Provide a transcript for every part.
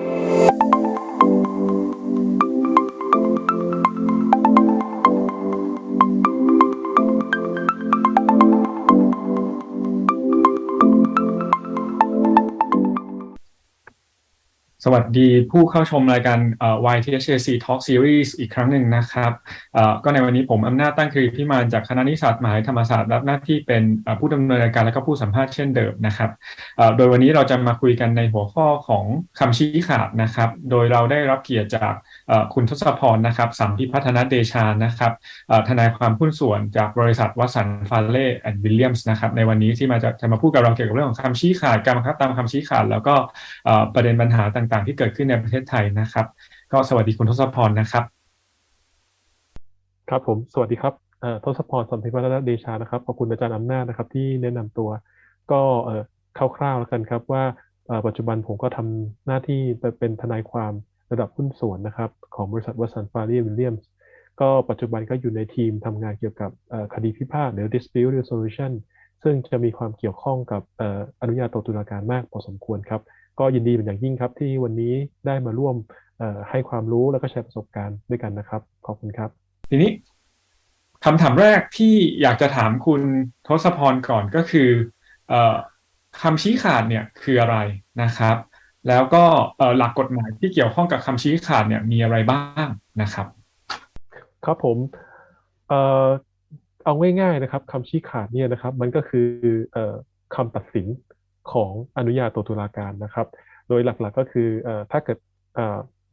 you สวัสดีผู้เข้าชมรายการ y t h c Talk Series อีกครั้งหนึ่งนะครับก็ในวันนี้ผมอำนาจตั้งคือพิมานจากคณะนิสสัตมหาวิทยาลัยธรรมศาสตร์รับหน้าที่เป็นผู้ดำเนินรายการและก็ผู้สัมภาษณ์เช่นเดิมนะครับโดยวันนี้เราจะมาคุยกันในหัวข้อของคำชี้ขาดนะครับ โดยเราได้รับเกียรติจากคุณทศพรนะครับสัมพิพัฒนเดชานะครับทนายความหุ้นส่วนจากบริษัทวัสันฟาเล่แอนด์วิลเลียมส์นะครับในวันนี้ที่มาจะจะมาพูดกับเราเกี่ยวกับเรื่องของคำชี้ขาดการบังคับตามคำชี้ขาดแล้วก็ประเด็นปัญหาต่างๆ ที่เกิดขึ้นในประเทศไทยนะครับ ก็สวัสดีคุณทศพรนะครับ ครับผมสวัสดีครับเออทศพรสัมพิพัฒนเดชานะครับขอบคุณอาจารย์อำนาจนะครับ ที่แนะนำตัวก็เออคร่าวๆแล้วกันครับว่าปัจจุบันผมก็ทำหน้าที่เป็นทนายความระดับหุ้นส่วนนะครับ ของบริษัทวัสันฟารีวิลเลียมส์ก็ปัจจุบันก็อยู่ในทีมทำงานเกี่ยวกับคดีพิพาทหรือ dispute resolution ซึ่งจะมีความเกี่ยวข้องกับอนุญาโตตุลาการมากพอสมควรครับ ก็ยินดีเป็นอย่างยิ่งครับที่วันนี้ได้มาร่วมเอ่อให้ความรู้แล้วก็แชร์ประสบการณ์ด้วยกันนะครับ ขอบคุณครับ ทีนี้คำถามแรกที่อยากจะถามคุณทศพรก่อนก็คือเอ่อคำชี้ขาดเนี่ยคืออะไรนะครับ แล้วก็เอ่อหลักกฎหมายที่เกี่ยวข้องกับคำชี้ขาดเนี่ยมีอะไรบ้างนะครับ ครับผมเอ่อเอาง่ายๆนะครับคำชี้ขาดเนี่ยนะครับ มันก็คือเอ่อคำตัดสิน ของอนุญาโตตุลาการนะครับ โดยหลักๆก็คืออถ้าเกิด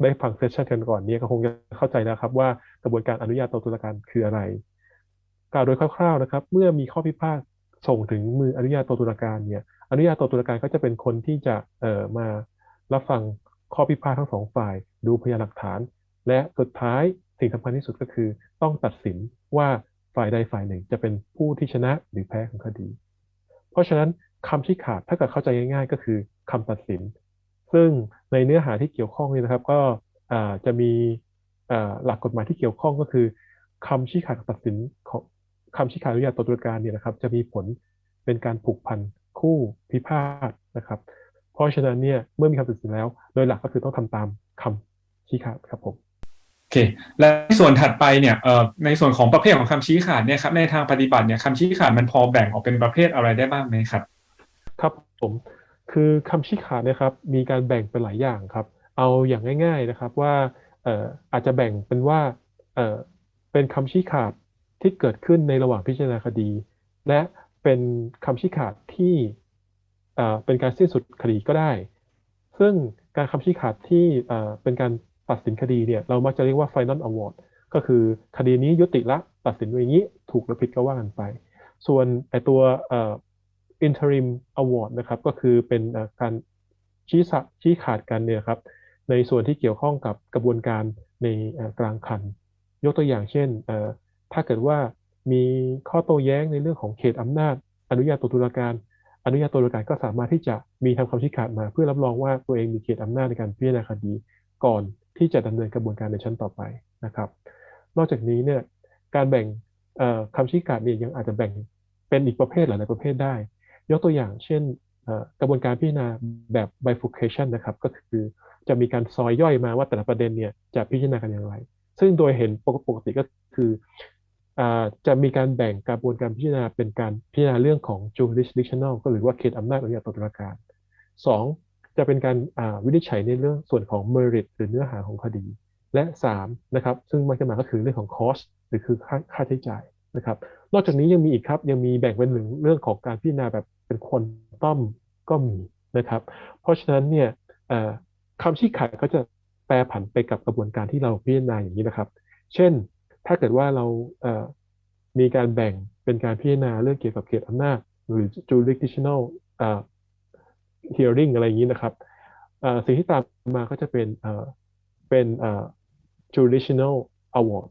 ได้ฟังเซสชันกันก่อนเนี่ยก็คงจะเข้าใจแล้วครับว่ากระบวนการอนุญาโตตุลาการคืออะไรกล่าวโดยคร่าวๆนะครับ เมื่อมีข้อพิพาทส่งถึงมืออนุญาโตตุลาการเนี่ยอนุญาโตตุลาการก็จะเป็นคนที่จะเอ่อมารับฟังข้อพิพาททั้งสองฝ่าย ดูพยานหลักฐาน และสุดท้ายสิ่งสำคัญที่สุดก็คือ ต้องตัดสินว่าฝ่ายใดฝ่ายหนึ่งจะเป็นผู้ที่ชนะหรือแพ้ของคดี เพราะฉะนั้น คำชี้ขาดถ้าเกิดเข้าใจง่าย ๆ ก็คือคำตัดสิน ซึ่งในเนื้อหาที่เกี่ยวข้องนี่นะครับ ก็จะมีหลักกฎหมายที่เกี่ยวข้องก็คือคำชี้ขาดตัดสินของคำชี้ขาดอนุญาตต่อตุลาการเนี่ยนะครับ จะมีผลเป็นการผูกพันคู่พิพาทนะครับ เพราะฉะนั้นเนี่ยเมื่อมีคำตัดสินแล้ว โดยหลักก็คือต้องทำตามคำชี้ขาดครับผมโอเคและในส่วนถัดไปเนี่ยในส่วนของประเภทของคำชี้ขาดเนี่ยครับในทางปฏิบัติเนี่ยคำชี้ขาดมันพอแบ่งออกเป็นประเภทอะไรได้บ้างไหมครับ ครับผมคือคำชี้ขาดนะครับมีการแบ่งเป็นหลายอย่างครับ เอาอย่างง่าย ๆนะครับว่าเอ่ออาจจะแบ่งเป็นว่าเอ่อเป็นคำชี้ขาดที่เกิดขึ้นในระหว่างพิจารณาคดี และเป็นคำชี้ขาดที่เอ่อเป็นการสิ้นสุดคดีก็ได้ ซึ่งการคำชี้ขาดที่เอ่อเป็นการตัดสินคดีเนี่ยเรามักจะเรียกว่า final award ก็คือคดีนี้ยุติละตัดสินไว้อย่างนี้ถูกหรือผิดก็ว่ากันไป ส่วนไอตัวเอ่อ interim award นะครับก็คือเป็นการชี้สะชี้ขาดกันเนี่ยครับในส่วนที่เกี่ยวข้องกับกระบวนการในกลางคัน ยกตัวอย่างเช่น ถ้าเกิดว่ามีข้อโต้แย้งในเรื่องของเขตอำนาจ อนุญาโตตุลาการ อนุญาโตตุลาการก็สามารถที่จะมีทำคำชี้ขาดมา เพื่อรับรองว่าตัวเองมีเขตอำนาจในการพิจารณาคดีก่อนที่จะดำเนินกระบวนการในชั้นต่อไปนะครับ นอกจากนี้เนี่ยการแบ่งเอ่อคำชี้ขาดเนี่ยยังอาจจะแบ่งเป็นอีกประเภทหลายๆประเภทได้ ยกตัวอย่างเช่นกระบวนการพิจารณาแบบ bifurcation นะครับ ก็คือจะมีการซอยย่อยมาว่าแต่ละประเด็นเนี่ยจะพิจารณากันอย่างไร ซึ่งโดยเห็นปกติก็คืออจะมีการแบ่งกระบวนการพิจารณาเป็นการพิจารณาเรื่องของ jurisdictional ก็หรือว่าเขตอำนาจอนุญาโตตุลาการสองจะเป็นการวินิจฉัยในเรื่องส่วนของ merit หรือเนื้อหาของคดี และ 3 นะครับ ซึ่งมักจะมาก็คือเรื่องของ cost หรือคือค่าค่าใช้จ่ายนะครับ นอกจากนี้ยังมีอีกครับ ยังมีแบ่งเป็นหนึ่งเรื่องของการพิจารณาแบบ เป็นควอนตัมก็มีนะครับ เพราะฉะนั้นเนี่ยคำชี้ขาดก็จะแปรผันไปกับกระบวนการที่เราพิจารณาอย่างนี้นะครับ เช่น ถ้าเกิดว่าเรามีการแบ่งเป็นการพิจารณาเรื่องเกี่ยวกับเขตอำนาจหรือ jurisdictional hearing อะไรอย่างนี้นะครับสิ่งที่ตามมาก็จะเป็นเป็น jurisdictional award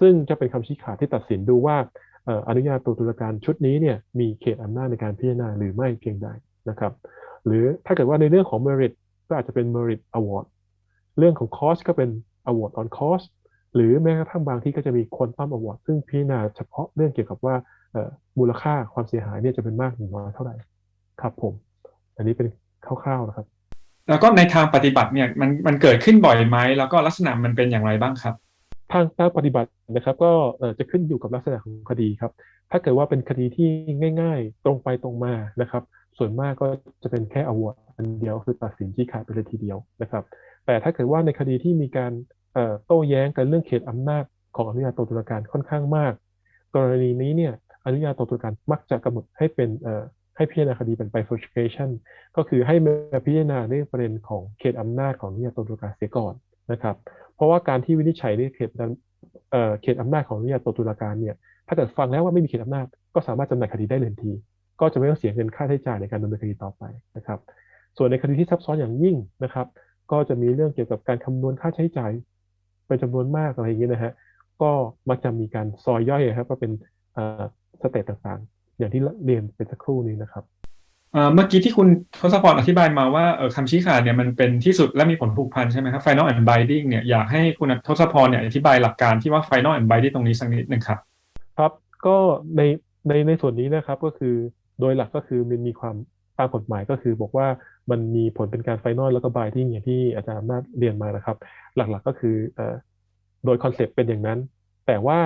ซึ่งจะเป็นคำชี้ขาดที่ตัดสินดูว่า อนุญาโตตุลาการชุดนี้เนี่ยมีเขตอำนาจในการพิจารณาหรือไม่เพียงใดนะครับหรือถ้าเกิดว่าในเรื่องของ merit ก็อาจจะเป็น merit award เรื่องของ cost ก็เป็น award on cost หรือแม้กระทั่งบางที่ก็จะมี quantum award ซึ่งพิจารณาเฉพาะเรื่องเกี่ยวกับว่ามูลค่าความเสียหายเนี่ยจะเป็นมากหรือน้อยเท่าไหร่ครับผม อันนี้เป็นคร่าวๆนะครับ แล้วก็ในทางปฏิบัติเนี่ยมันมันเกิดขึ้นบ่อยไหมแล้วก็ลักษณะมันเป็นอย่างไรบ้างครับ ทางทางปฏิบัตินะครับ ก็จะขึ้นอยู่กับลักษณะของคดีครับ ถ้าเกิดว่าเป็นคดีที่ง่าย ๆ ตรงไปตรงมานะครับ ส่วนมากก็จะเป็นแค่อวดอันเดียวคือตัดสินชี้ขาดไปเลยทีเดียวนะครับ แต่ถ้าเกิดว่าในคดีที่มีการโต้แย้งกันเรื่องเขตอำนาจของอนุญาโตตุลาการค่อนข้างมาก กรณีนี้เนี่ยอนุญาโตตุลาการมักจะกำหนดให้เป็นให้พิจารณาคดีเป็น bifurcation ก็คือให้มาพิจารณาเรื่องประเด็นของเขตอำนาจของอนุญาโตตุลาการเสียก่อนนะครับ ราะว่าการที่วินิจฉัยในเขตนั้นเอ่อเขตอำนาจของอนุญาโตตุลาการเนี่ยถ้าเกิดฟังแล้วว่าไม่มีเขตอำนาจก็สามารถจำหน่ายคดีได้เลยทันที ก็จะไม่ต้องเสียเงินค่าใช้จ่ายในการดำเนินคดีต่อไปนะครับ ส่วนในคดีที่ซับซ้อนอย่างยิ่งนะครับ ก็จะมีเรื่องเกี่ยวกับการคำนวณค่าใช้จ่ายเป็นจำนวนมากอะไรอย่างเงี้ยนะฮะก็มักจะมีการซอยย่อยครับว่าเป็นเอ่อสเตตต่างๆ อย่างที่เรียนเป็นสักครู่นี้นะครับ เมื่อกี้ที่คุณทศพรอธิบายมาว่าคำชี้ขาดเนี่ยมันเป็นที่สุดและมีผลผูกพันใช่ไหมครับ final and binding เนี่ยอยากให้คุณทศพรเนี่ยอธิบายหลักการที่ว่า final and binding ตรงนี้สักนิดหนึ่งครับ ครับก็ในในในส่วนนี้นะครับก็คือโดยหลักก็คือมันมีความตามกฎหมายก็คือบอกว่ามันมีผลเป็นการไฟนอลแล้วก็บายที่อย่างที่อาจารย์อำนาจเรียนมานะครับ หลักๆก็คืออโดยคอนเซปต์เป็นอย่างนั้น แต่ว่า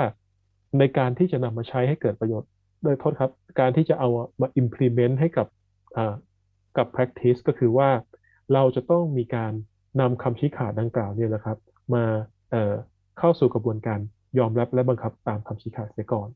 ในการที่จะนำมาใช้ให้เกิดประโยชน์โดยโทษครับ การที่จะเอามา implement ให้กับ กับ practice ก็คือว่าเราจะต้องมีการนำคำชี้ขาดดังกล่าวเนี่ยนะครับ มาเเข้าสู่กระบวนการยอมรับและบังคับตามคำชี้ขาดเสียก่อน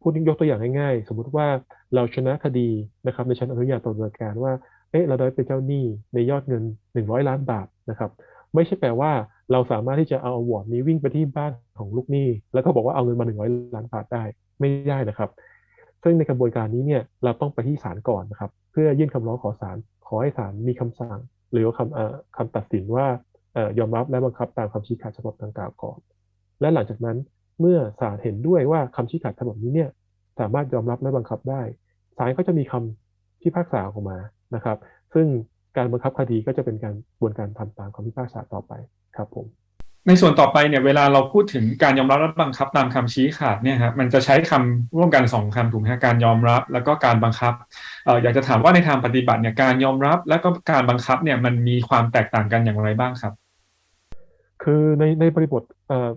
พูดยกตัวอย่างง่ายๆ สมมุติว่าเราชนะคดีนะครับในชั้นอนุญาโตตุลาการว่าเอ๊ะเราได้เป็นเจ้าหนี้ในยอดเงิน 100 ล้านบาทนะครับ ไม่ใช่แปลว่าเราสามารถที่จะเอาอวอร์ดนี้วิ่งไปที่บ้านของลูกหนี้ แล้วก็บอกว่าเอาเงินมา 100 ล้านบาทได้ไม่ได้นะครับ ซึ่งในกระบวนการนี้เนี่ยเราต้องไปที่ศาลก่อนนะครับ เพื่อยื่นคำร้องขอศาลขอให้ศาลมีคำสั่ง หรือคำคำตัดสินว่าออยอมรับและบังคับตามคำชี้ขาดฉบับดังกล่าวก่อน และหลังจากนั้นเมื่อศาลเห็นด้วยว่าคำชี้ขาดฉบับนี้เนี่ยสามารถยอมรับและบังคับได้ศาลก็จะมีคำพิพากษาออกมานะครับ ซึ่งการบังคับคดีก็จะเป็นการบวนการทำตามคำพิพากษาต่อไปครับผม ในส่วนต่อไปเนี่ยเวลาเราพูดถึงการยอมรับและบังคับตามคำชี้ขาดเนี่ยครับมันจะใช้คำร่วมกันสองคำถูกไหมการยอมรับแล้วก็การบังคับเอ่ออยากจะถามว่าในทางปฏิบัติเนี่ยการยอมรับแล้วก็การบังคับเนี่ยมันมีความแตกต่างกันอย่างไรบ้างครับ คือในในบริบทเอ่อ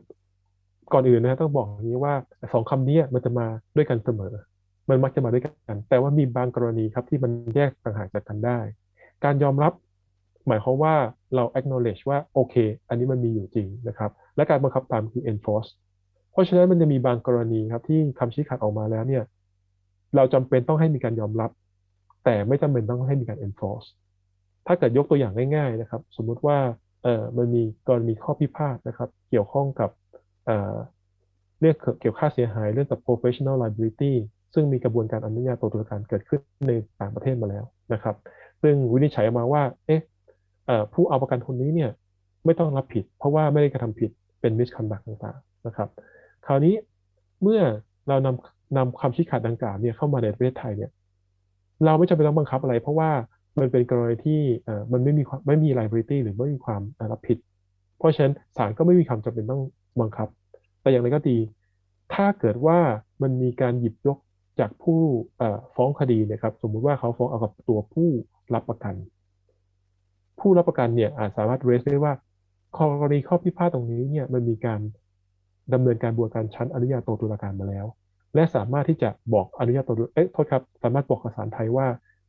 ก่อนอื่นนะต้องบอกอย่างนี้ว่าสองคำนี้มันจะมาด้วยกันเสมอ มันมักจะมาด้วยกัน แต่ว่ามีบางกรณีครับที่มันแยกต่างหากจากกันได้ การยอมรับ หมายความว่าเรา acknowledge ว่าโอเค อันนี้มันมีอยู่จริงนะครับ และการบังคับตามคือ enforce เพราะฉะนั้นมันจะมีบางกรณีครับที่คำชี้ขาดออกมาแล้วเนี่ยเราจำเป็นต้องให้มีการยอมรับ แต่ไม่จำเป็นต้องให้มีการ enforce ถ้าเกิดยกตัวอย่างง่ายๆนะครับ สมมุติว่าเอ่อมันมีกรณีข้อพิพาทนะครับ เกี่ยวข้องกับเอ่อเรื่องเกี่ยวค่าเสียหายเรื่องกับ professional liability ซึ่งมีกระบวนการอนุญาโตตุลาการเกิดขึ้นในต่างประเทศมาแล้วนะครับ ซึ่งวินิจฉัยออกมาว่า เอ๊ะ ผู้เอาประกันคนนี้เนี่ยไม่ต้องรับผิด เพราะว่าไม่ได้กระทำผิดเป็น misconduct ต่างๆนะครับ คราวนี้เมื่อเรานำนำคำชี้ขาดดังกล่าวเนี่ยเข้ามาในประเทศไทยเนี่ยเราไม่จำเป็นต้องบังคับอะไร เพราะว่ามันเป็นกรณีที่มันไม่มีความไม่มี liability หรือไม่มีความรับผิด เพราะฉะนั้นศาลก็ไม่มีความจำเป็นต้องบังคับ แต่อย่างไรก็ดี ถ้าเกิดว่ามันมีการหยิบยกจากผู้ฟ้องคดีนะครับ สมมุติว่าเขาฟ้องเอากับตัวผู้รับประกัน ผู้รับประกันเนี่ยอาจสามารถ raise ได้ว่ากรณีข้อพิพาทตรงนี้เนี่ยมันมีการดำเนินการบวนการชั้นอนุญาโตตุลาการมาแล้ว และสามารถที่จะบอกอนุญาโตตุเอ๊ะโทษครับ สามารถบอกกับศาลไทยว่า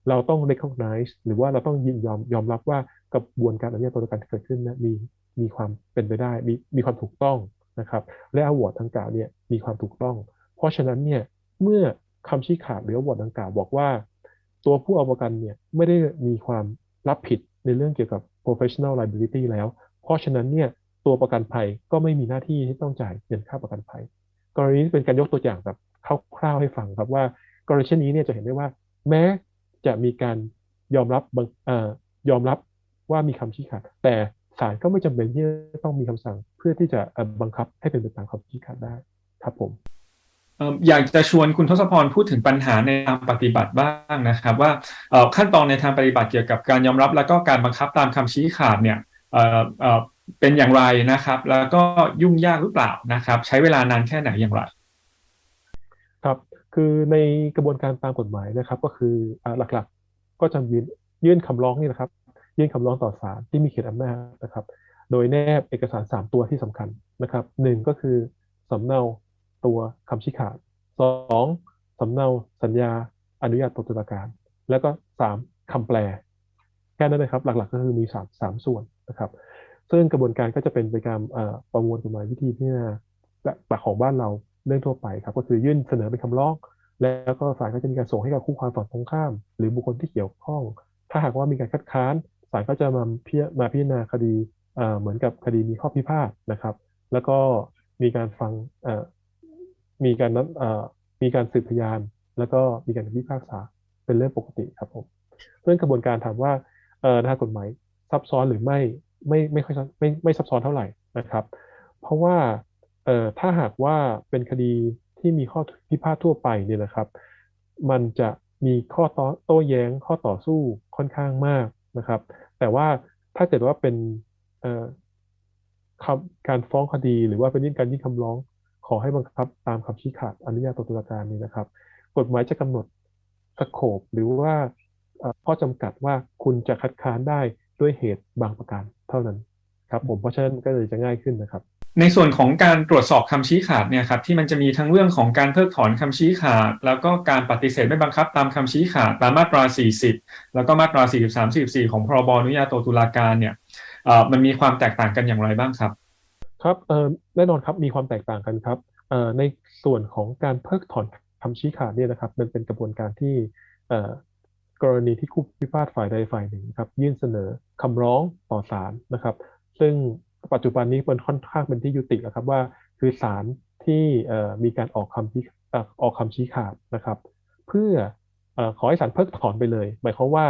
เราต้อง recognize หรือว่าเราต้องยินยอมยอมรับว่ากระบวนการอนุญาโตตุลาการที่เกิดขึ้นนะมีมีความเป็นไปได้ มีมีความถูกต้องนะครับ และอวอร์ดดังกล่าวเนี่ยมีความถูกต้อง เพราะฉะนั้นเนี่ยเมื่อคำชี้ขาดหรืออวอร์ดดังกล่าวบอกว่า ตัวผู้เอาประกันเนี่ยไม่ได้มีความรับผิด ในเรื่องเกี่ยวกับ professional liability แล้ว เพราะฉะนั้นเนี่ยตัวประกันภัยก็ไม่มีหน้าที่ที่ต้องจ่ายเงินค่าประกันภัย กรณีนี้เป็นการยกตัวอย่างแบบคร่าวๆให้ฟังครับว่ากรณีเช่นนี้เนี่ยจะเห็นได้ว่า แม้จะมีการยอมรับบังยอมรับว่ามีคำชี้ขาดแต่ศาลก็ไม่จำเป็นที่จะต้องมีคำสั่งเพื่อที่จะบังคับให้เป็นไปตามคำชี้ขาดได้ครับผม อยากจะชวนคุณทศพรพูดถึงปัญหาในทางปฏิบัติบ้างนะครับ ว่าขั้นตอนในทางปฏิบัติเกี่ยวกับการยอมรับ แล้วก็การบังคับตามคำชี้ขาดเนี่ยเป็นอย่างไรนะครับ แล้วก็ยุ่งยากหรือเปล่านะครับ ใช้เวลานานแค่ไหนอย่างไร ครับคือในกระบวนการตามกฎหมายนะครับ ก็คือหลักๆก็จะยื่นยื่นคำร้องนี่นะครับ ยื่นคำร้องต่อศาลที่มีเขตอำนาจนะครับ โดยแนบเอกสาร 3 ตัวที่สำคัญนะครับหนึ่งก็คือสำเนา ตัวคำชี้ขาดสองสำเนาสัญญาอนุญาตตกตุลาการ แล้วก็สามคำแปล แค่นั้นนะครับ หลักๆ ก็คือมีสามสามส่วนนะครับ ซึ่งกระบวนการก็จะเป็นไปตามประมวลกฎหมายวิธีพิจารณาหลักของบ้านเราเรื่องทั่วไปครับ ก็คือยื่นเสนอเป็นคำร้อง แล้วก็ศาลก็จะมีการส่งให้กับคู่ความฝ่ายตรงข้าม หรือบุคคลที่เกี่ยวข้อง ถ้าหากว่ามีการคัดค้านศาลก็จะมาพิจมาพิจารณาคดีเหมือนกับคดีมีข้อพิพาทนะครับ แล้วก็มีการฟังอ มีการนัดเอ่อมีการสืบพยาน แล้วก็มีการพิพากษาเป็นเรื่องปกติครับผมเรื่องกระบวนการถามว่าเอ่อทางกฎหมายซับซ้อนหรือไม่ไม่ไม่ค่อยไม่ไม่ซับซ้อนเท่าไหร่นะครับ เพราะว่าเอ่อถ้าหากว่าเป็นคดีที่มีข้อพิพาททั่วไปเนี่ยนะครับ มันจะมีข้อต่อโต้แย้งข้อต่อสู้ค่อนข้างมากนะครับ แต่ว่าถ้าเกิดว่าเป็นเอ่อการฟ้องคดี หรือว่าเป็นยื่นการยื่นคำร้อง ขอให้บังคับตามคำชี้ขาดอนุญาโตตุลาการนี้นะครับ กฎหมายจะกำหนดสโคปหรือว่าข้อจำกัดว่าคุณจะคัดค้านได้ด้วยเหตุบางประการเท่านั้นครับผมเพราะฉะนั้นก็เลยจะง่ายขึ้นนะครับ ในส่วนของการตรวจสอบคำชี้ขาดเนี่ยครับที่มันจะมีทั้งเรื่องของการเพิกถอนคำชี้ขาด แล้วก็การปฏิเสธไม่บังคับตามคำชี้ขาดตามมาตรา 40 แล้วก็มาตรา 43 44 ของพรบอนุญาโตตุลาการเนี่ยมันมีความแตกต่างกันอย่างไรบ้างครับ ครับแน่นอนครับมีความแตกต่างกันครับในส่วนของการเพิกถอนคำชี้ขาดเนี่ยนะครับมันเป็นกระบวนการที่กรณีที่คู่พิพาทฝ่ายใดฝ่ายหนึ่งครับยื่นเสนอคำร้องต่อศาลนะครับ ซึ่งปัจจุบันนี้มันค่อนข้างเป็นที่ยุติแล้วครับว่า คือศาลที่มีการออกคำอออกคำชี้ขาดนะครับ เพื่อเอ่อขอให้ศาลเพิกถอนไปเลย หมายความว่า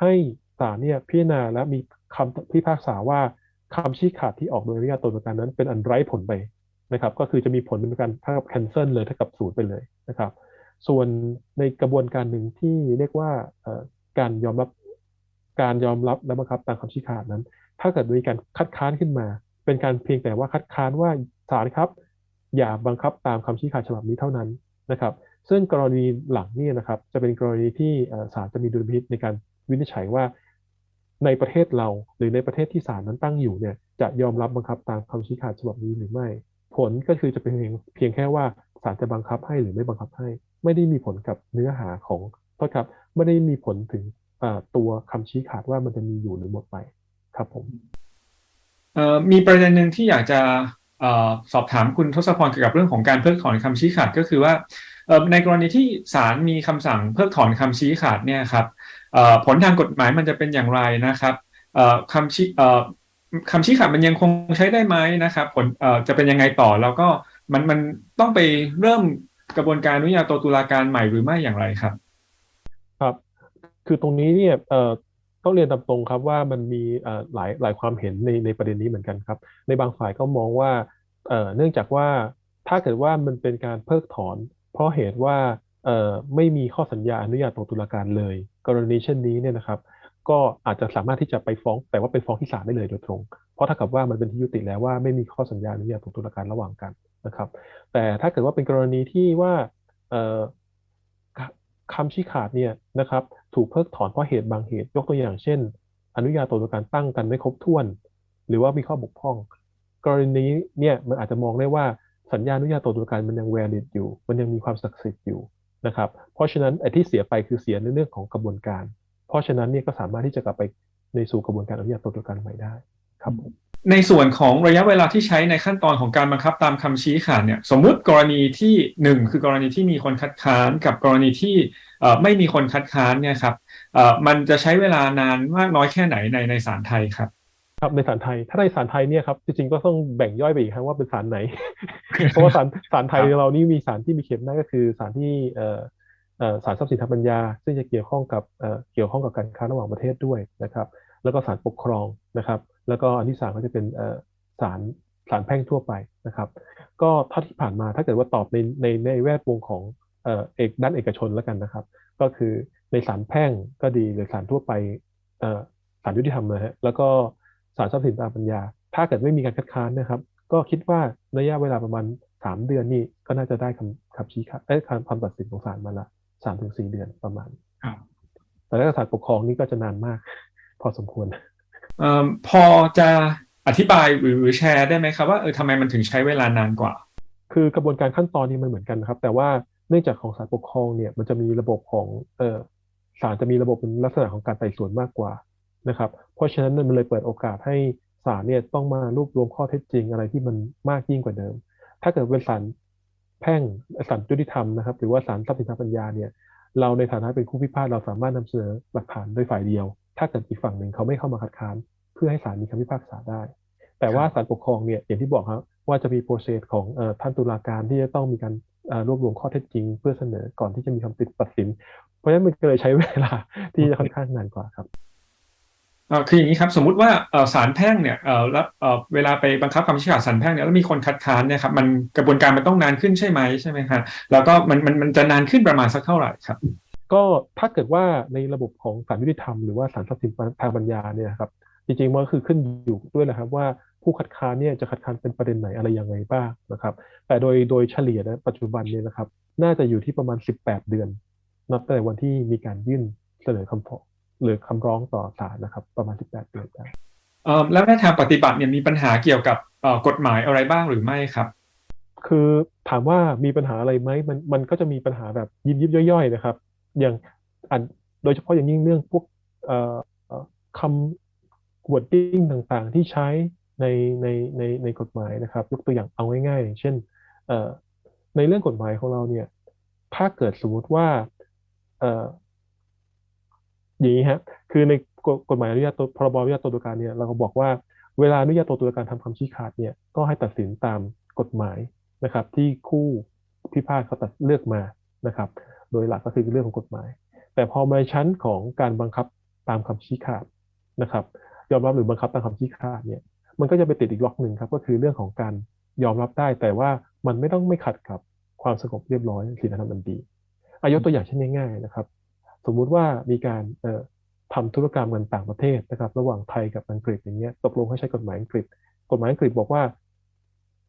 ให้ศาลเนี่ยพิจารณาและมีคำพิพากษาว่า คำชี้ขาดที่ออกโดยอนุญาโตตุลาการนั้น เป็นอันไร้ผลไปนะครับ ก็คือจะมีผลเป็นการเท่ากับ cancel เลยเท่ากับศูนย์ไปเลยนะครับ ส่วนในกระบวนการหนึ่งที่เรียกว่าการยอมรับการยอมรับและบังคับตามคำชี้ขาดนั้น ถ้าเกิดมีการคัดค้านขึ้นมา เป็นการเพียงแต่ว่าคัดค้านว่าศาลครับ อย่าบังคับตามคำชี้ขาดฉบับนี้เท่านั้นนะครับ ซึ่งกรณีหลังนี่นะครับจะเป็นกรณีที่ศาลจะมีดุลพินิจในการวินิจฉัยว่า ในประเทศเราหรือในประเทศที่ศาลนั้นตั้งอยู่เนี่ยจะยอมรับบังคับตามคำชี้ขาดฉบับนี้หรือไม่ ผลก็คือจะเป็นเพียงเพียงแค่ว่าศาลจะบังคับให้หรือไม่บังคับให้ ไม่ได้มีผลกับเนื้อหาของโทษครับไม่ได้มีผลถึงตัวคำชี้ขาดว่ามันจะมีอยู่หรือหมดไปครับผมมีประเด็นหนึ่งที่อยากจะอ่อสอบถามคุณทศพรเกี่ยวกับเรื่องของการเพิกถอนคำชี้ขาดก็คือว่า ในกรณีที่ศาลมีคำสั่งเพิกถอนคำชี้ขาดเนี่ยครับผลทางกฎหมายมันจะเป็นอย่างไรนะครับคำชี้คำชี้ขาดมันยังคงใช้ได้ไหมนะครับผลจะเป็นยังไงต่อแล้วก็มันมันต้องไปเริ่มกระบวนการอนุญาโตตุลาการใหม่หรือไม่อย่างไรครับ ครับ คือตรงนี้เนี่ยต้องเรียนตามตรงครับว่ามันมีหลายหลายความเห็นในในประเด็นนี้เหมือนกันครับ ในบางฝ่ายก็มองว่าเนื่องจากว่าถ้าเกิดว่ามันเป็นการเพิกถอน เพราะเหตุว่าไม่มีข้อสัญญาอนุญาโตตุลาการเลย กรณีเช่นนี้เนี่ยนะครับ ก็อาจจะสามารถที่จะไปฟ้อง แต่ว่าเป็นฟ้องที่ศาลได้เลยโดยตรง เพราะถ้ากับว่ามันเป็นที่ยุติแล้วว่าไม่มีข้อสัญญาอนุญาโตตุลาการระหว่างกันนะครับ แต่ถ้าเกิดว่าเป็นกรณีที่ว่าคำชี้ขาดเนี่ยนะครับถูกเพิกถอนเพราะเหตุบางเหตุยกตัวอย่างเช่น อนุญาโตตุลาการตั้งกันไม่ครบถ้วน หรือว่ามีข้อบกพร่อง กรณีนี้เนี่ยมันอาจจะมองได้ว่า สัญญาอนุญาโตตุลาการมันยัง valid อยู่ มันยังมีความศักดิ์สิทธิ์อยู่นะครับเพราะฉะนั้นไอ้ที่เสียไปคือเสียในเรื่องของกระบวนการ เพราะฉะนั้นเนี่ยก็สามารถที่จะกลับไปในสู่กระบวนการอนุญาโตตุลาการใหม่ได้ครับผมในส่วนของระยะเวลาที่ใช้ในขั้นตอนของการบังคับตามคำชี้ขาดเนี่ยสมมุติกรณีที่หนึ่งคือกรณีที่มีคนคัดค้านกับกรณีที่ไม่มีคนคัดค้านเนี่ยครับมันจะใช้เวลานานมากน้อยแค่ไหนในในศาลไทยครับ ครับในศาลไทย ถ้าในศาลไทยเนี่ยครับจริงๆก็ต้องแบ่งย่อยไปอีกครับว่าเป็นศาลไหน เพราะว่าศาลศาลไทยครับเรานี่มีศาลที่มีเขตหน้าจก็คือศาลที่เอ่อเอ่อศาลทรัพย์สินทางปัญญา ซึ่งจะเกี่ยวข้องกับเอ่อเกี่ยวข้องกับการค้าระหว่างประเทศด้วยนะครับ แล้วก็ศาลปกครองนะครับ แล้วก็อันที่สามก็จะเป็นเอ่อศาลศาลแพ่งทั่วไปนะครับ ก็เท่าที่ผ่านมาถ้าเกิดว่าตอบในในในแวดวงของเอ่อเอกด้านเอกชนแล้วกันนะครับ ก็คือในศาลแพ่งก็ดีหรือศาลทั่วไปเอ่อศาลยุติธรรมนะฮะแล้วก็ ศาลทรัพย์สินทางปัญญา ถ้าเกิดไม่มีการคัดค้านนะครับ ก็คิดว่าระยะเวลาประมาณสามเดือนนี่ก็น่าจะได้คำคำชี้ขาดเอ้ยคำคำตัดสินของศาลมาละสามถึงสี่เดือนประมาณครับแต่ถ้าศาลปกครองนี่ก็จะนานมาก พอสมควรเอ่อพอจะอธิบายหรือแชร์ได้ไหมครับว่าเออทำไมมันถึงใช้เวลานานกว่า คือกระบวนการขั้นตอนนี้มันเหมือนกันนะครับ แต่ว่าเนื่องจากของศาลปกครองเนี่ยมันจะมีระบบของเออศาลจะมีระบบเป็นลักษณะของการไต่สวนมากกว่า นะครับ เพราะฉะนั้นมันเลยเปิดโอกาสให้ศาลเนี่ยต้องมารวบรวมข้อเท็จจริงอะไรที่มันมากยิ่งกว่าเดิม ถ้าเกิดเป็นศาลแพ่งศาลยุติธรรมนะครับหรือว่าศาลทรัพย์สินทางปัญญาเนี่ยเราในฐานะเป็นผู้พิพาทเราสามารถนำเสนอหลักฐานโดยฝ่ายเดียว ถ้าเกิดอีกฝั่งหนึ่งเขาไม่เข้ามาคัดค้านเพื่อให้ศาลมีคำพิพากษาได้ แต่ว่าศาลปกครองเนี่ยอย่างที่บอกครับว่าจะมีโปรเซสของท่านตุลาการที่จะต้องมีการรวบรวมข้อเท็จจริง เพื่อเสนอก่อนที่จะมีคำตัดสิน เพราะฉะนั้นมันก็เลยใช้เวลาที่จะค่อนข้างนานกว่าครับ คืออย่างนี้ครับสมมติว่าเอ่อศาลแพ่งเนี่ยแล้วเวลาไปบังคับคำชี้ขาดศาลแพ่งเนี่ยแล้วมีคนคัดค้านเนี่ยครับมันกระบวนการมันต้องนานขึ้นใช่ไหมใช่ไหมครับแล้วก็มันมันมันจะนานขึ้นประมาณสักเท่าไหร่ครับ ก็ถ้าเกิดว่าในระบบของศาลยุติธรรมหรือว่าศาลทรัพย์สินทางปัญญาเนี่ยครับจริงๆมันก็คือขึ้นอยู่ด้วยนะครับว่าผู้คัดค้านเนี่ยจะคัดค้านเป็นประเด็นไหนอะไรยังไงบ้างนะครับ แต่โดยโดยเฉลี่ยนะปัจจุบันเนี่ยนะครับ น่าจะอยู่ที่ประมาณ 18 เดือน นับแต่วันที่มีการยื่นเสนอคำฟ้อง หรือคำร้องต่อศาลนะครับ ประมาณ 18 เดือนได้เอ่อแล้วในทางปฏิบัติเนี่ยมีปัญหาเกี่ยวกับเอ่อกฎหมายอะไรบ้างหรือไม่ครับ คือถามว่ามีปัญหาอะไรไหมมันมันก็จะมีปัญหาแบบยิบยิบย่อยๆนะครับ อย่างอันโดยเฉพาะอย่างยิ่งเรื่องพวกเอ่อเอ่อคำ wording ต่างๆ ที่ใช้ในในในในกฎหมายนะครับ ยกตัวอย่างเอาง่ายๆอย่างเช่นเอ่อในเรื่องกฎหมายของเราเนี่ยถ้าเกิดสมมุติว่าเอย่างนี้ฮะคือในกฎกฎหมายอนุญาตตัวพรบอนุญาตตัวตุลาการเนี่ยเราก็บอกว่าเวลาอนุญาตตัวตุลาการทำคำชี้ขาดเนี่ยก็ให้ตัดสินตามกฎหมายนะครับ ที่คู่พิพาทเขาตัดเลือกมานะครับ โดยหลักก็คือเรื่องของกฎหมาย แต่พอมาในชั้นของการบังคับตามคำชี้ขาดนะครับ ยอมรับหรือบังคับตามคำชี้ขาดเนี่ยมันก็จะไปติดอีกล็อกหนึ่งครับก็คือเรื่องของการยอมรับได้ แต่ว่ามันไม่ต้องไม่ขัดกับความสงบเรียบร้อยศีลธรรมอันดีอายกตัวอย่างเช่นง่ายๆนะครับ สมมุติว่ามีการเอ่อทำธุรกรรมกันต่างประเทศนะครับ ระหว่างไทยกับอังกฤษอย่างเงี้ยตกลงให้ใช้กฎหมายอังกฤษ กฎหมายอังกฤษบอกว่า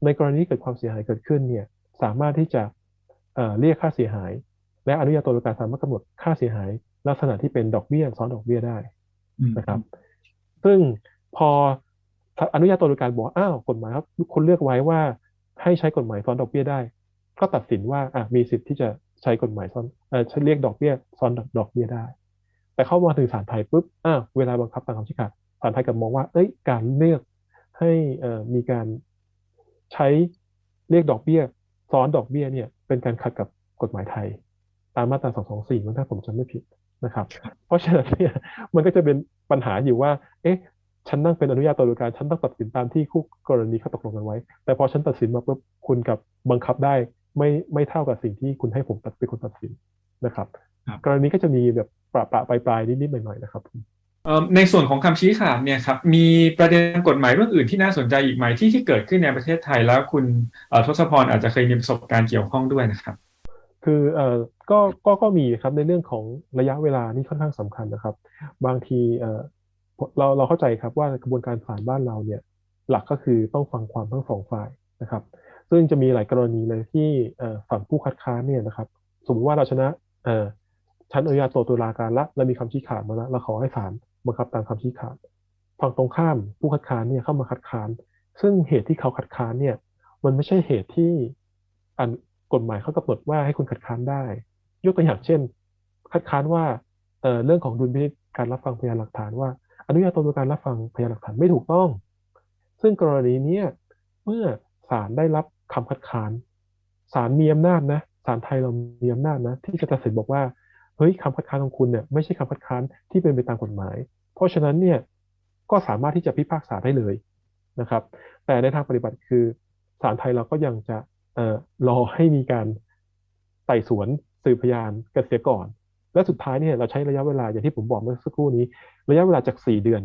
ในกรณีที่เกิดความเสียหายเกิดขึ้นเนี่ยสามารถที่จะเเรียกค่าเสียหาย และอนุญาโตตุลาการสามารถกำหนดค่าเสียหาย ลักษณะที่เป็นดอกเบี้ยซ้อนดอกเบี้ยได้นะครับ ซึ่งพออนุญาโตตุลาการบอกอ้าวกฎหมายครับคุณเลือกไว้ว่าให้ใช้กฎหมายซ้อนดอกเบี้ยได้ ก็ตัดสินว่าอะมีสิทธิ์ที่จะ ใช้กฎหมายซ้อนเออใช้เรียกดอกเบี้ยซ้อนดอกเบี้ยได้ แต่เข้ามาถึงศาลไทยปุ๊บอ้าเวลาบังคับตามคำชี้ขาดศาลไทยกลับมองว่า เอ้ย การเลือกให้เอ่อมีการใช้เรียกดอกเบี้ยซ้อนดอกเบี้ยเนี่ยเป็นการขัดกับกฎหมายไทย ตามมาตรา 224มันถ้าผมจำไม่ผิดนะครับ เพราะฉะนั้นเนี่ยมันก็จะเป็นปัญหาอยู่ว่า เอ๊ะ ฉันนั่งเป็นอนุญาโตตุลาการ ฉันต้องตัดสินตามที่คู่กรณีเขาตกลงกันไว้ แต่พอฉันตัดสินมาปุ๊บคุณกับบังคับได้ ไม่ไม่เท่ากับสิ่งที่คุณให้ผมตัดเป็นคนตัดสินนะครับครับกรณีก็จะมีแบบประปะปลายปลายๆนิดๆหน่อยๆนะครับเอ่อในส่วนของคำชี้ขาดเนี่ยครับมีประเด็นกฎหมายเรื่องอื่นที่น่าสนใจอีกไหมที่ที่เกิดขึ้นในประเทศไทยแล้วคุณเอ่อทศพรอาจจะเคยมีประสบการณ์เกี่ยวข้องด้วยนะครับ คือเอ่อก็ก็ก็มีครับในเรื่องของระยะเวลานี่ค่อนข้างสำคัญนะครับ บางทีเอ่อเราเราเข้าใจครับว่ากระบวนการศาลบ้านเราเนี่ยหลักก็คือต้องฟังความทั้งสองฝ่ายนะครับ ซึ่งจะมีหลายกรณีเลยที่ฝั่งผู้คัดค้านเนี่ยนะครับ สมมติว่าเราชนะชั้นอนุญาโตตุลาการละและมีคำชี้ขาดมาแล้วเราขอให้ศาลบังคับตามคำชี้ขาดฝั่งตรงข้ามผู้คัดค้านเนี่ยเข้ามาคัดค้าน ซึ่งเหตุที่เขาคัดค้านเนี่ย มันไม่ใช่เหตุที่อันกฎหมายเขากำหนดว่าให้คุณคัดค้านได้ ยกตัวอย่างเช่น คัดค้านว่าเรื่องของดุลพินิจการรับฟังพยานหลักฐานว่า อนุญาโตตุลาการรับฟังพยานหลักฐานไม่ถูกต้อง ซึ่งกรณีนี้เมื่อศาลได้รับ คำคัดค้านศาลมีอำนาจนะศาลไทยเรามีอำนาจนะ ที่จะตัดสินบอกว่าเฮ้ยคำคัดค้านของคุณเนี่ยไม่ใช่คำคัดค้านที่เป็นไปตามกฎหมาย เพราะฉะนั้นเนี่ยก็สามารถที่จะพิพากษาได้เลยนะครับ แต่ในทางปฏิบัติคือศาลไทยเราก็ยังจะออรอให้มีการไต่สวนสืบพยานกันเสียก่อน และสุดท้ายเนี่ยเราใช้ระยะเวลาอย่างที่ผมบอกเมื่อสักครู่นี้ ระยะเวลาจาก 4 เดือน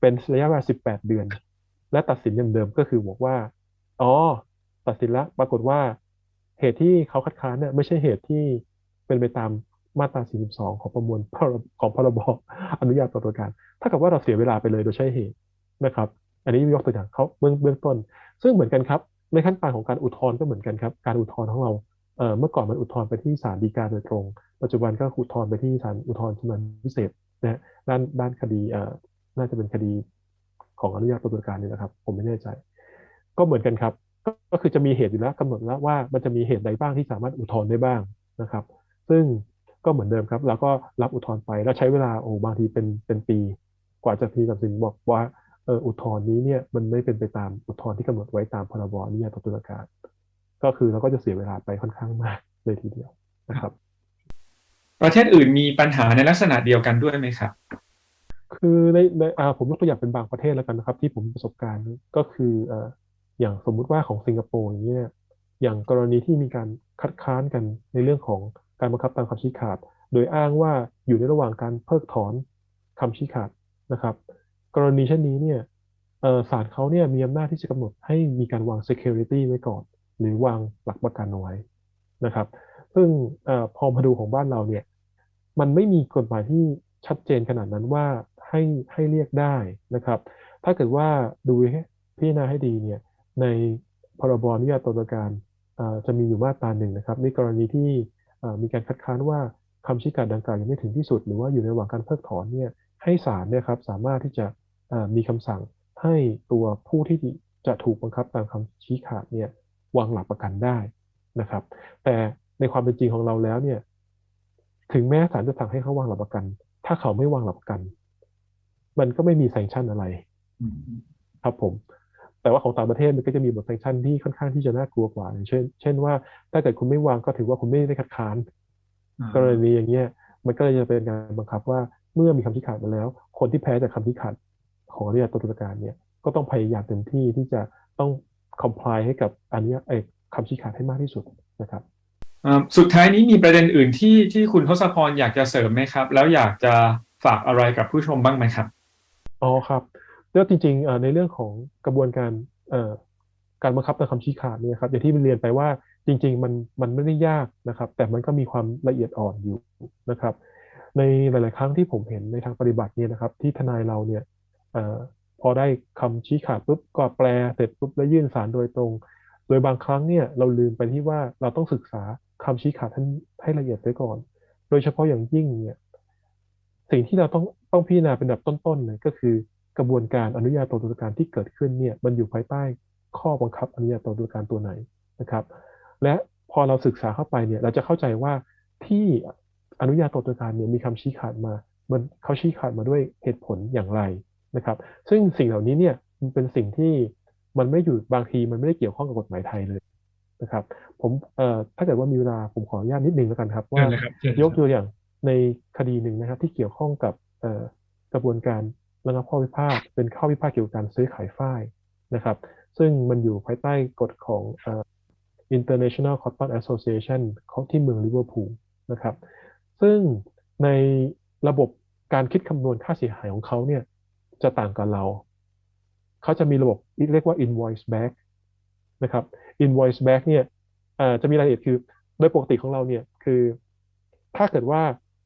เป็นระยะเวลา 18 เดือน และตัดสินอย่างเดิมก็คือบอกว่า อ๋อ ตัดสินแล้วปรากฏว่าเหตุที่เขาคัดค้านเนี่ยไม่ใช่เหตุที่เป็นไปตามมาตรา 42 ของประมวลของพรบอนุญาตต่อตัวการถ้ากับว่าเราเสียเวลาไปเลยโดยใช่เหตุนะครับ อันนี้ยกตัวอย่างเขาเบื้องเบื้องต้น ซึ่งเหมือนกันครับ ในขั้นตอนของการอุทธรณ์ก็เหมือนกันครับ การอุทธรณ์ของเราเมื่อก่อนมันอุทธรณ์ไปที่ศาลฎีกาโดยตรง ปัจจุบันก็อุทธรณ์ไปที่ศาลอุทธรณ์ชั้นพิเศษนะฮะด้านด้านคดีเอ่อน่าจะเป็นคดีของอนุญาตตุลาการนี่นะครับ ผมไม่แน่ใจ ก็เหมือนกันครับ ก็ก็คือจะมีเหตุอยู่แล้วกำหนดแล้วว่ามันจะมีเหตุใดบ้างที่สามารถอุทธรณ์ได้บ้างนะครับ ซึ่งก็เหมือนเดิมครับเราก็รับอุทธรณ์ไปแล้วใช้เวลาโอ้บางทีเป็นเป็นปี กว่าจะมีตัดสินบอกว่าเอออุทธรณ์นี้เนี่ยมันไม่เป็นไปตามอุทธรณ์ที่กำหนดไว้ตามพรบอนุญาโตตุลาการ ก็คือเราก็จะเสียเวลาไปค่อนข้างมากเลยทีเดียวนะครับ ประเทศอื่นมีปัญหาในลักษณะเดียวกันด้วยไหมครับคือในในอ่าผมยกตัวอย่างเป็นบางประเทศแล้วกันนะครับ ที่ผมมีประสบการณ์ก็คือเอย่างสมมุติว่าของสิงคโปร์อย่างเงี้ยอย่างกรณีที่มีการคัดค้านกันในเรื่องของการบังคับตามคำชี้ขาด โดยอ้างว่าอยู่ในระหว่างการเพิกถอนคำชี้ขาดนะครับ กรณีเช่นนี้เนี่ยศาลเขาเนี่ยมีอำนาจที่จะกำหนดให้มีการวาง security ไว้ก่อน หรือวางหลักประกันเอาไว้นะครับ ซึ่งออพอมาดูของบ้านเราเนี่ยมันไม่มีกฎหมายที่ชัดเจนขนาดนั้นว่าให้ให้เรียกได้นะครับ ถ้าเกิดว่าดูพิจารณาให้ดีเนี่ย ในพรบอนุญาโตตุลาการจะมีอยู่มาตราหนึ่งนะครับ ในกรณีที่มีการคัดค้านว่าคำชี้ขาดดังกล่าวยังไม่ถึงที่สุด หรือว่าอยู่ในระหว่างการเพิกถอนเนี่ยให้ศาลเนี่ยครับสามารถที่จะมีคำสั่งให้ตัวผู้ที่จะถูกบังคับตามคำชี้ขาดเนี่ยวางหลักประกันได้นะครับ แต่ในความเป็นจริงของเราแล้วเนี่ยถึงแม้ศาลจะสั่งให้เขาวางหลักประกัน ถ้าเขาไม่วางหลักประกัน มันก็ไม่มีแซงชั่นอะไร ครับผม แต่ว่าของต่างประเทศมันก็จะมีบทแซงชั่นที่ค่อนข้างที่จะน่ากลัวกว่าอย่างเช่น เช่นว่าถ้าเกิดคุณไม่วางก็ถือว่าคุณไม่ได้คัดค้านกรณีอย่างเงี้ยมันก็เลยจะเป็นการบังคับว่าเมื่อมีคำชี้ขาดมาแล้ว คนที่แพ้จากคำชี้ขาดของอนุญาโตตุลาการเนี่ยก็ต้องพยายามเต็มที่ที่จะต้อง comply ให้กับอนุญาตเอ่อคำชี้ขาดให้มากที่สุดนะครับอ่าสุดท้ายนี้มีประเด็นอื่นที่ที่คุณทศพรอยากจะเสริมไหมครับ แล้วอยากจะฝากอะไรกับผู้ชมบ้างไหมครับอ๋อครับ แล้วจริงๆในเรื่องของกระบวนการการบังคับตามคำชี้ขาดเนี่ยครับอย่างที่เรียนไปว่าจริง ๆ มันมันไม่ได้ยากนะครับ แต่มันก็มีความละเอียดอ่อนอยู่นะครับ ในหลาย ๆ ครั้งที่ผมเห็นในทางปฏิบัติเนี่ยนะครับ ที่ทนายเราเนี่ยอพอได้คำชี้ขาดปุ๊บก็แปลเสร็จปุ๊บแล้วยื่นศาลโดยตรง โดยบางครั้งเนี่ยเราลืมไปที่ว่าเราต้องศึกษาคำชี้ขาดท่านให้ละเอียดไว้ก่อน โดยเฉพาะอย่างยิ่งเนี่ยสิ่งที่เราต้องต้องพิจารณาเป็นแบบต้นๆเลยก็คือ กระบวนการอนุญาโตตุลาการที่เกิดขึ้นเนี่ยมันอยู่ภายใต้ข้อบังคับอนุญาโตตุลาการตัวไหนนะครับ และพอเราศึกษาเข้าไปเนี่ยเราจะเข้าใจว่าที่อนุญาโตตุลาการเนี่ยมีคำชี้ขาดมา มันเขาชี้ขาดมาด้วยเหตุผลอย่างไรนะครับ ซึ่งสิ่งเหล่านี้เนี่ยมันเป็นสิ่งที่มันไม่อยู่บางทีมันไม่ได้เกี่ยวข้องกับกฎหมายไทยเลยนะครับ ผมเอ่อถ้าเกิดว่ามีเวลาผมขออนุญาตนิดนึงแล้วกันครับว่าเชิญเลยครับเชิญเลยครับยกตัวอย่างในคดีหนึ่งนะครับ ที่เกี่ยวข้องกับเอ่อกระบวนการ ระงับข้อพิพาทเป็นข้อพิพาทเกี่ยวกับการซื้อขายฝ้ายนะครับ ซึ่งมันอยู่ภายใต้กฎของ International Cotton Association เขาที่เมืองลิเวอร์พูลนะครับ ซึ่งในระบบการคิดคำนวณค่าเสียหายของเขาเนี่ยจะต่างกับเรา เขาจะมีระบบเรียกว่า invoice back นะครับ invoice back เนี่ยจะมีรายละเอียดคือโดยปกติของเราเนี่ยคือ ถ้าเกิดว่า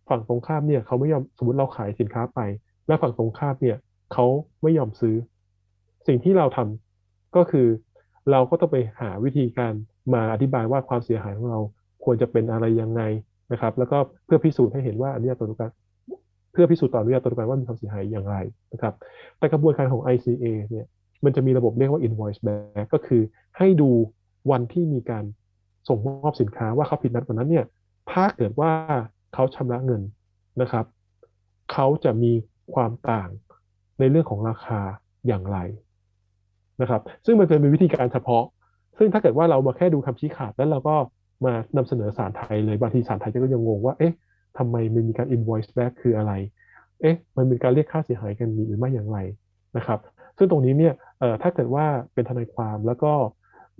ฝั่งตรงข้ามเนี่ยเขาไม่ยอมสมมติเราขายสินค้าไป แล้วฝั่งตรงข้ามเนี่ยเขาไม่ยอมซื้อ สิ่งที่เราทำก็คือเราก็ต้องไปหาวิธีการมาอธิบายว่าความเสียหายของเราควรจะเป็นอะไรยังไงนะครับ แล้วก็เพื่อพิสูจน์ให้เห็นว่าอนุญาตตตุลาการเพื่อพิสูจน์ต่ออนุญาตตตุลาการว่ามีความเสียหายอย่างไรนะครับ แต่กระบวนการของ ICA เนี่ยมันจะมีระบบเรียกว่า invoice back ก็คือให้ดูวันที่มีการส่งมอบสินค้าว่าเขาผิดนัดวันนั้นเนี่ยถ้าเกิดว่าเขาชำระเงินนะครับ เขาจะมี ความต่างในเรื่องของราคาอย่างไรนะครับ ซึ่งมันเป็นวิธีการเฉพาะ ซึ่งถ้าเกิดว่าเรามาแค่ดูคำชี้ขาดแล้วเราก็มานำเสนอสารไทยเลยบางทีสารไทยก็ยังงงว่าเอ๊ะทำไมมันมีการ invoice back คืออะไร เอ๊ะ มันมีการเรียกค่าเสียหายกันหรือไม่อย่างไรนะครับ ซึ่งตรงนี้เนี่ยถ้าเกิดว่าเป็นทนายความแล้วก็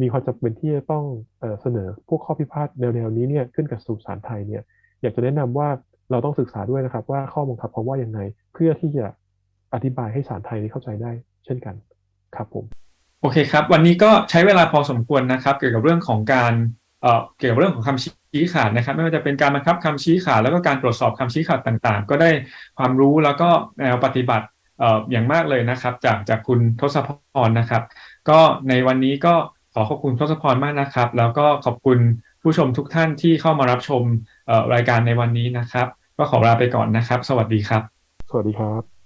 มีความจำเป็นที่จะต้องเอเสนอพวกข้อพิพาทแนวๆนี้เนี่ยขึ้นกับสู่ศาลไทยเนี่ยอยากจะแนะนำว่าเราต้องศึกษาด้วยนะครับว่าข้อบังคับเขาว่ายังไง พื่อที่จะอธิบายให้ศาลไทยนี้เข้าใจได้ เช่นกันครับผมโอเคครับ วันนี้ก็ใช้เวลาพอสมควรนะครับ เกี่ยวกับเรื่องของการเอ่อเกี่ยวกับเรื่องของคำชี้ขาดนะครับ ไม่ว่าจะเป็นการบังคับคำชี้ขาดแล้วก็การตรวจสอบคำชี้ขาดต่างๆ ก็ได้ความรู้แล้วก็แนวปฏิบัติเอ่ออย่างมากเลยนะครับ จากจากคุณทศพรนะครับ ก็ในวันนี้ก็ขอขอบคุณทศพรมากนะครับ แล้วก็ขอบคุณผู้ชมทุกท่านที่เข้ามารับชมรายการในวันนี้นะครับ ก็ขอลาไปก่อนนะครับ สวัสดีครับ สวัสดีครับ